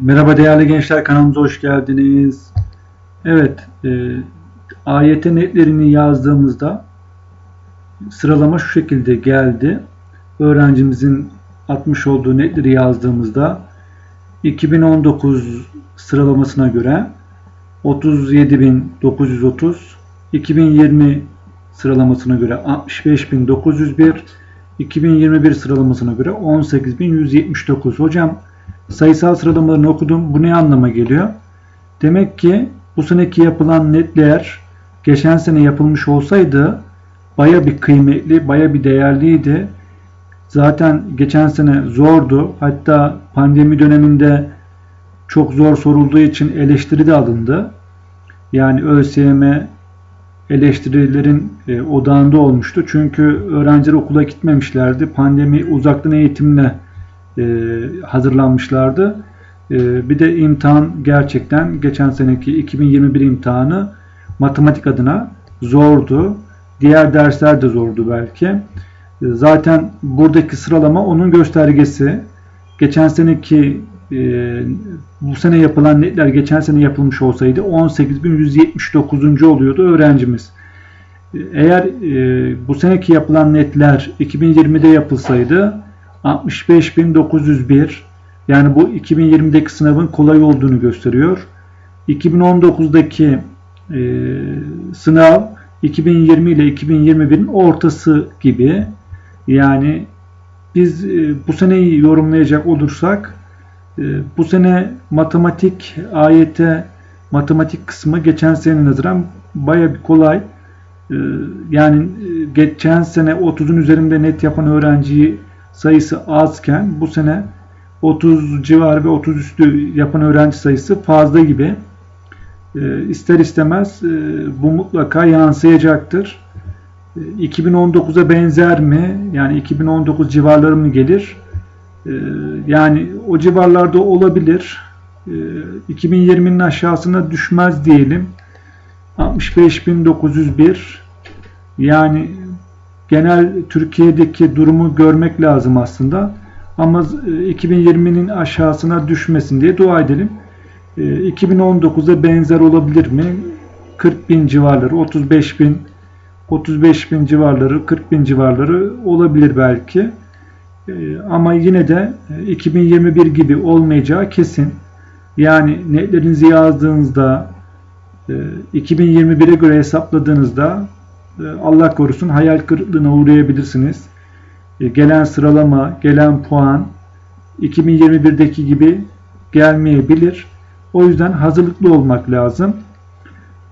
Merhaba değerli gençler kanalımıza hoş geldiniz. Evet, e, AYT netlerini yazdığımızda sıralama şu şekilde geldi. Öğrencimizin atmış olduğu netleri yazdığımızda 2019 sıralamasına göre 37.930, 2020 sıralamasına göre 65.901, 2021 sıralamasına göre 18.179. Hocam sayısal sıralamalarını okudum. Bu ne anlama geliyor? Demek ki bu seneki yapılan netler geçen sene yapılmış olsaydı baya bir kıymetli, baya bir değerliydi. Zaten geçen sene zordu. Hatta pandemi döneminde çok zor sorulduğu için eleştiri de alındı. Yani ÖSYM eleştirilerin e, odağında olmuştu. Çünkü öğrenciler okula gitmemişlerdi. Pandemi uzaktan eğitimle hazırlanmışlardı. E, bir de imtihan gerçekten geçen seneki 2021 imtihanı matematik adına zordu. Diğer dersler de zordu belki. E, zaten buradaki sıralama onun göstergesi. Geçen seneki e, bu sene yapılan netler geçen sene yapılmış olsaydı 18.179. oluyordu öğrencimiz. E, Eğer e, bu seneki yapılan netler 2020'de yapılsaydı 65.901 yani bu 2020'deki sınavın kolay olduğunu gösteriyor. 2019'daki e, sınav 2020 ile 2021'in ortası gibi. Yani biz e, bu seneyi yorumlayacak olursak e, bu sene matematik AYT matematik kısmı geçen sene nazaran baya bir kolay. E, yani e, geçen sene 30'un üzerinde net yapan öğrenciyi sayısı azken bu sene 30 civarı ve 30 üstü yapan öğrenci sayısı fazla gibi. E, ister istemez e, bu mutlaka yansıyacaktır. E, 2019'a benzer mi? Yani 2019 civarları mı gelir? E, yani o civarlarda olabilir. E, 2020'nin aşağısına düşmez diyelim. 65.901 yani genel Türkiye'deki durumu görmek lazım aslında. Ama 2020'nin aşağısına düşmesin diye dua edelim. 2019'a benzer olabilir mi? 40 bin civarları, 35 bin, 35 bin civarları, 40 bin civarları olabilir belki. Ama yine de 2021 gibi olmayacağı kesin. Yani netlerinizi yazdığınızda 2021'e göre hesapladığınızda Allah korusun hayal kırıklığına uğrayabilirsiniz. Gelen sıralama, gelen puan 2021'deki gibi gelmeyebilir. O yüzden hazırlıklı olmak lazım.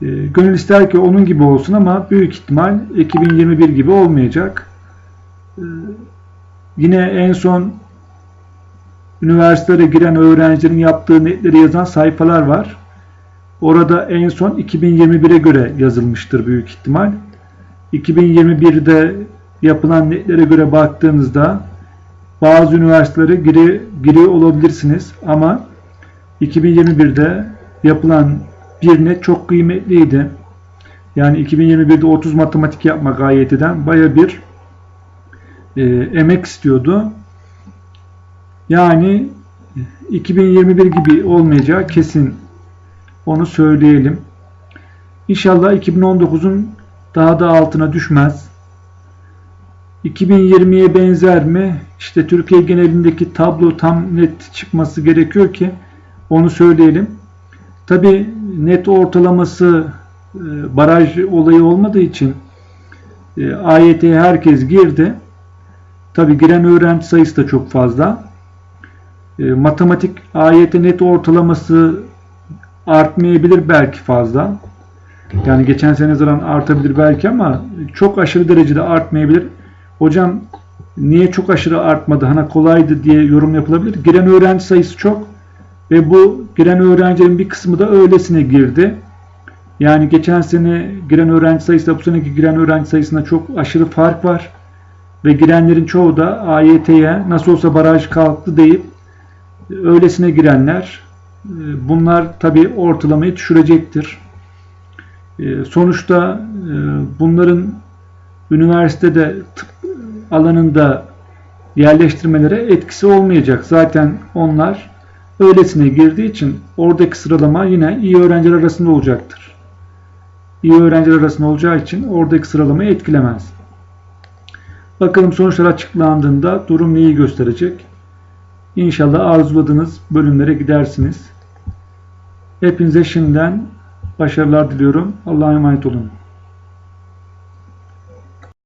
Gönül ister ki onun gibi olsun ama büyük ihtimal 2021 gibi olmayacak. Yine en son üniversitelere giren öğrencilerin yaptığı netleri yazan sayfalar var. Orada en son 2021'e göre yazılmıştır büyük ihtimal. 2021'de yapılan netlere göre baktığınızda bazı üniversitelere giri, giriyor olabilirsiniz ama 2021'de yapılan bir net çok kıymetliydi. Yani 2021'de 30 matematik yapmak AYT'den baya bir e, emek istiyordu. Yani 2021 gibi olmayacağı kesin onu söyleyelim. İnşallah 2019'un daha da altına düşmez. 2020'ye benzer mi? İşte Türkiye genelindeki tablo tam net çıkması gerekiyor ki onu söyleyelim. Tabi net ortalaması e, baraj olayı olmadığı için e, AYT'ye herkes girdi. Tabi giren öğrenci sayısı da çok fazla. E, matematik AYT net ortalaması artmayabilir belki fazla. Yani geçen sene zaran artabilir belki ama çok aşırı derecede artmayabilir. Hocam niye çok aşırı artmadı? Hani kolaydı diye yorum yapılabilir. Giren öğrenci sayısı çok ve bu giren öğrencilerin bir kısmı da öylesine girdi. Yani geçen sene giren öğrenci sayısıyla bu seneki giren öğrenci sayısında çok aşırı fark var. Ve girenlerin çoğu da AYT'ye nasıl olsa baraj kalktı deyip öylesine girenler. Bunlar tabi ortalamayı düşürecektir. Ee, sonuçta e, bunların üniversitede tıp alanında yerleştirmelere etkisi olmayacak. Zaten onlar öylesine girdiği için oradaki sıralama yine iyi öğrenciler arasında olacaktır. İyi öğrenciler arasında olacağı için oradaki sıralamayı etkilemez. Bakalım sonuçlar açıklandığında durum neyi gösterecek? İnşallah arzuladığınız bölümlere gidersiniz. Hepinize şimdiden başarılar diliyorum. Allah'a emanet olun.